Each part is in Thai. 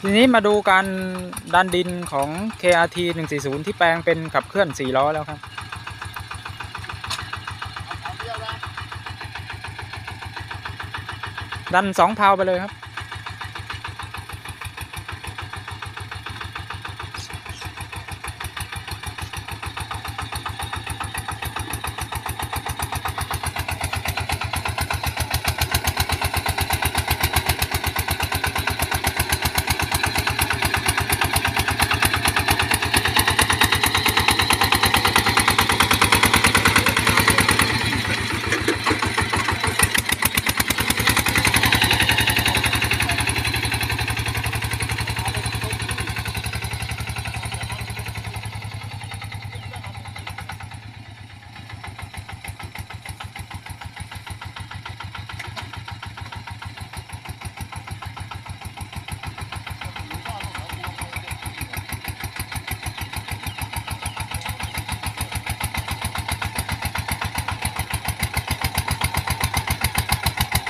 ทีนี้มาดูการดันดินของ KRT 140 ที่แปลงเป็นขับเคลื่อน 4 ล้อแล้วครับ ดันสองเพาวไปเลยครับ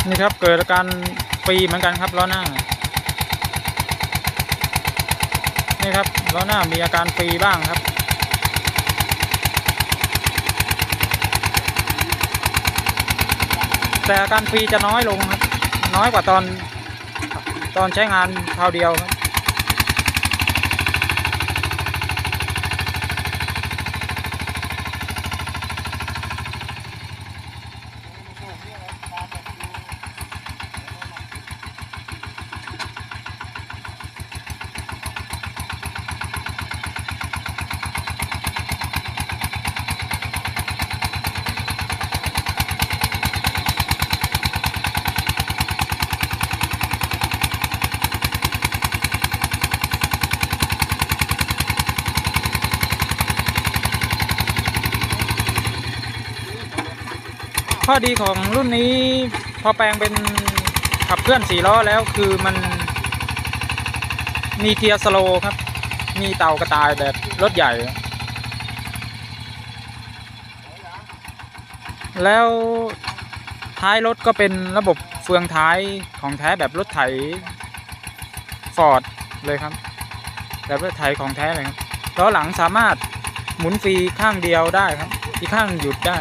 นี่ครับเกิดอาการฟรีเหมือนกันครับล้อหน้า นี่ครับล้อหน้ามีอาการฟรีบ้างครับ แต่อาการฟรีจะน้อยลงครับ น้อยกว่าตอนตอนใช้งานคราวเดียวครับ ข้อดีของรุ่นนี้พอแปลงเป็นขับเคลื่อนสี่ล้อแล้วคือมันมีเกียร์สโลครับ มีเตากระต่ายแบบรถใหญ่ แล้วท้ายรถก็เป็นระบบเฟืองท้ายของแท้แบบรถไถฟอร์ดเลยครับ แบบรถไถของแท้เลยครับล้อหลังสามารถหมุนฟรีข้างเดียวได้ครับ อีกข้างหยุดได้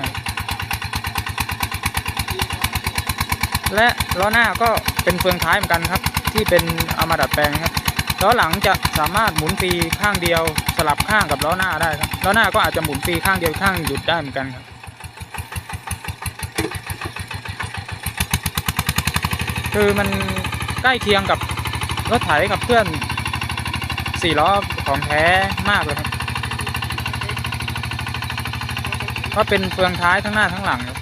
และล้อหน้าก็เป็นเฟืองท้ายเหมือนกันครับ ที่เป็นเอามาดัดแปลงครับล้อหลังจะสามารถหมุนฟรีข้างเดียวสลับข้างกับล้อหน้าได้ครับล้อหน้าก็อาจจะหมุนฟรีข้างเดียวข้างหยุดได้เหมือนกันครับคือมันใกล้เคียงกับรถไถกับเพื่อนสี่ล้อของแท้มากเลยครับเพราะเป็นเฟืองท้ายทั้งหน้าทั้งหลังครับ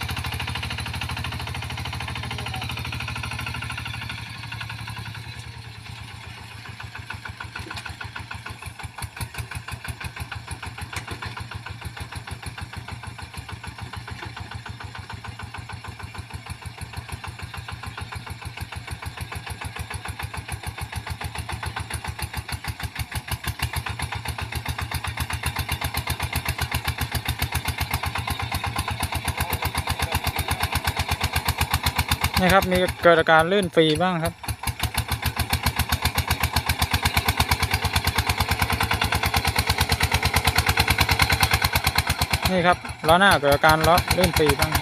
นี่ครับ มีเกิดอาการลื่นฟรีบ้างครับนี่ครับล้อหน้าเกิดอาการล้อลื่นฟรีบ้าง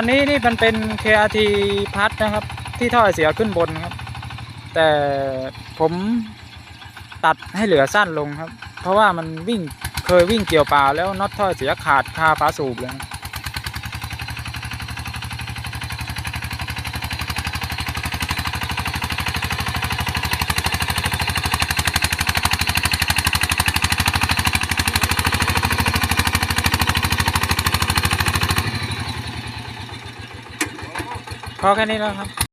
คันนี้นี่มันเป็น KRT พัดนะครับ ที่ท่อเสียขึ้นบนครับ แต่ผมตัดให้เหลือสั้นลงครับ เพราะว่ามันวิ่งเคยวิ่งเกี่ยวป่าแล้วน็อตท่อเสียขาดคาฝาสูบเลย พอแค่นี้แล้วครับ